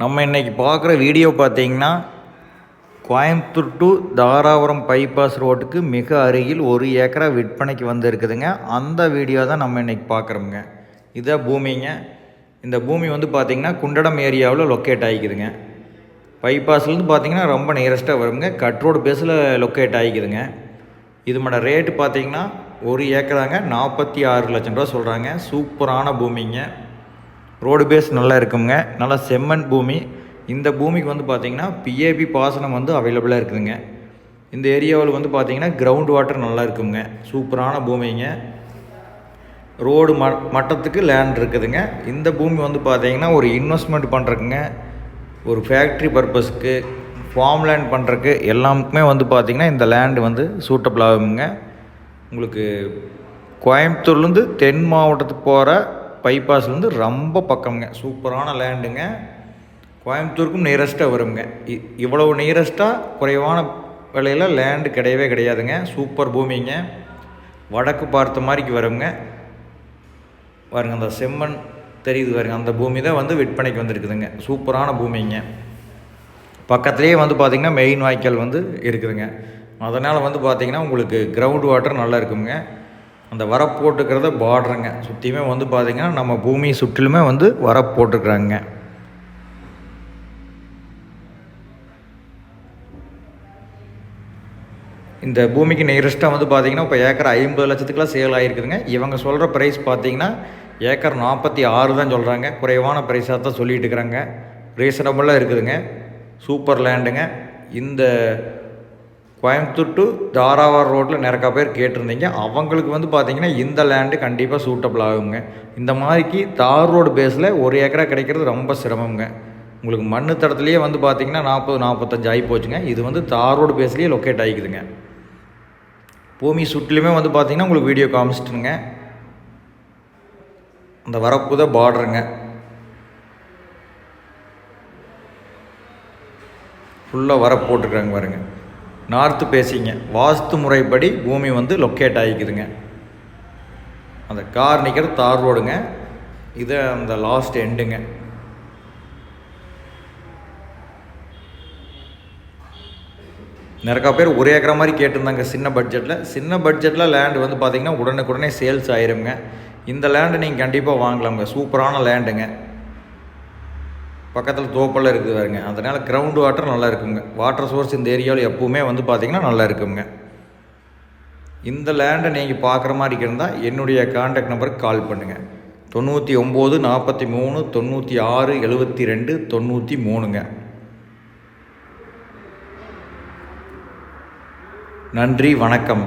நம்ம இன்னைக்கு பார்க்குற வீடியோ பார்த்தீங்கன்னா கோயம்புத்தூர் டு தாராபுரம் பைபாஸ் ரோட்டுக்கு மிக அருகில் ஒரு ஏக்கரா விற்பனைக்கு வந்திருக்குதுங்க. அந்த வீடியோ தான் நம்ம இன்னைக்கு பார்க்குறோமுங்க. இதான் பூமிங்க. இந்த பூமி வந்து பார்த்திங்கன்னா குண்டடம் ஏரியாவில் லொக்கேட் ஆகிக்குதுங்க. பைபாஸ்லேருந்து பார்த்தீங்கன்னா ரொம்ப நியரஸ்ட்டாக வருங்க. கட் ரோடு பேஸில் லொக்கேட் ஆகிக்குதுங்க. இதுமோட ரேட்டு பார்த்தீங்கன்னா ஒரு ஏக்கராங்க நாற்பத்தி ஆறு லட்சம் ரூபா சொல்கிறாங்க சூப்பரான பூமிங்க. ரோடு பேஸ் நல்லா இருக்குங்க. நல்லா செம்மண் பூமி. இந்த பூமிக்கு வந்து பார்த்தீங்கன்னா பிஏபி பாசனம் வந்து அவைலபிளாக இருக்குதுங்க. இந்த ஏரியாவில் வந்து பார்த்திங்கன்னா கிரவுண்ட் வாட்டர் நல்லா இருக்குங்க. சூப்பரான பூமிங்க. ரோடு ம மட்டத்துக்கு லேண்ட் இருக்குதுங்க. இந்த பூமி வந்து பார்த்திங்கன்னா ஒரு இன்வெஸ்ட்மெண்ட் பண்ணுறக்குங்க ஒரு ஃபேக்ட்ரி பர்பஸ்க்கு ஃபார்ம் லேண்ட் பண்ணுறக்கு எல்லாமுக்குமே வந்து பார்த்திங்கன்னா இந்த லேண்டு வந்து சூட்டபிள் ஆகுங்க உங்களுக்கு கோயம்புத்தூர்லேருந்து தென் மாவட்டத்துக்கு போகிற பைபாஸ்லேருந்து ரொம்ப பக்கம்ங்க. சூப்பரான லேண்டுங்க கோயம்புத்தூருக்கும் நியரஸ்ட்டாக வருங்க. இ- இவ்வளவு நியரஸ்ட்டாக குறைவான விலையில் லேண்டு கிடையவே கிடையாதுங்க. சூப்பர் பூமிங்க. வடக்கு பார்த்த மாதிரிக்கு வருங்க. பாருங்க அந்த செம்மண் தெரியுது பாருங்க. அந்த பூமி தான் வந்து விற்பனைக்கு வந்திருக்குதுங்க. சூப்பரான பூமிங்க. பக்கத்துலேயே வந்து பார்த்திங்கன்னா மெயின் வாய்க்கால் வந்து இருக்குதுங்க. அதனால் வந்து பார்த்திங்கன்னா உங்களுக்கு கிரவுண்ட் வாட்டர் நல்லா இருக்குங்க. அந்த வரப்பு போட்டுக்கிறத பார்டருங்க சுற்றியுமே வந்து பார்த்திங்கன்னா நம்ம பூமி சுற்றிலுமே வந்து வரப்பு போட்டுருக்குறாங்க இந்த பூமிக்கு நியரஸ்ட்டாக வந்து பார்த்தீங்கன்னா இப்போ ஏக்கர் ஐம்பது லட்சத்துக்குலாம் சேல் ஆகிருக்குதுங்க இவங்க சொல்கிற ப்ரைஸ் பார்த்தீங்கன்னா ஏக்கர் நாற்பத்தி ஆறு தான் சொல்கிறாங்க குறைவான ப்ரைஸாக தான் சொல்லிட்டு இருக்கிறாங்க. ரீசனபுளாக இருக்குதுங்க. சூப்பர் லேண்டுங்க இந்த கோயம்புத்தூர் டு தாராவார் ரோட்டில் நிறக்கா பேர் கேட்டிருந்தீங்க. அவங்களுக்கு வந்து பார்த்தீங்கன்னா இந்த லேண்டு கண்டிப்பாக சூட்டபிள் ஆகுங்க. இந்த மாதிரிக்கு தார் ரோடு பேஸில் ஒரு ஏக்கரா கிடைக்கிறது ரொம்ப சிரமங்க. உங்களுக்கு மண்ணு தடத்துலேயே வந்து பார்த்தீங்கன்னா நாற்பது நாற்பத்தஞ்சு ஆகி போச்சுங்க. இது வந்து தார் ரோடு பேஸ்லேயே லொக்கேட் ஆகிக்குதுங்க பூமி சுற்றிலுமே வந்து பார்த்தீங்கன்னா உங்களுக்கு வீடியோ காமிச்சிட்டுங்க. அந்த வரப்பு தான் பார்டருங்க ஃபுல்லாக வர போட்டுருக்குறாங்க பாருங்கள் நார்த்து பேசிங்க. வாஸ்து முறைப்படி பூமி வந்து லொக்கேட் ஆகிக்குதுங்க. அந்த கார் நிற்கிற தார் ரோடுங்க. இது அந்த லாஸ்ட் எண்டுங்க. நிறைய பேர் ஒரே ஏக்கரா மாதிரி கேட்டிருந்தாங்க சின்ன பட்ஜெட்டில் சின்ன பட்ஜெட்டில் லேண்டு வந்து பார்த்தீங்கன்னா உடனுக்குடனே சேல்ஸ் ஆயிருங்க இந்த லேண்டு நீங்கள் கண்டிப்பாக வாங்கலாங்க சூப்பரான லேண்டுங்க பக்கத்தில் தோப்பெல்லாம் இருக்குது பாருங்க. அதனால் கிரவுண்ட் வாட்டர் நல்லா இருக்குங்க. வாட்டர் சோர்ஸ் இந்த ஏரியாவில் எப்பவுமே வந்து பார்த்திங்கன்னா நல்லா இருக்குங்க. இந்த லேண்டை நீங்கள் பார்க்குற மாதிரி இருந்தால் என்னுடைய காண்டாக்ட் நம்பருக்கு கால் பண்ணுங்கள் தொண்ணூற்றி ஒம்பது நாற்பத்தி மூணு தொண்ணூற்றி ஆறு எழுபத்தி ரெண்டு தொண்ணூற்றி மூணுங்க. நன்றி வணக்கம்.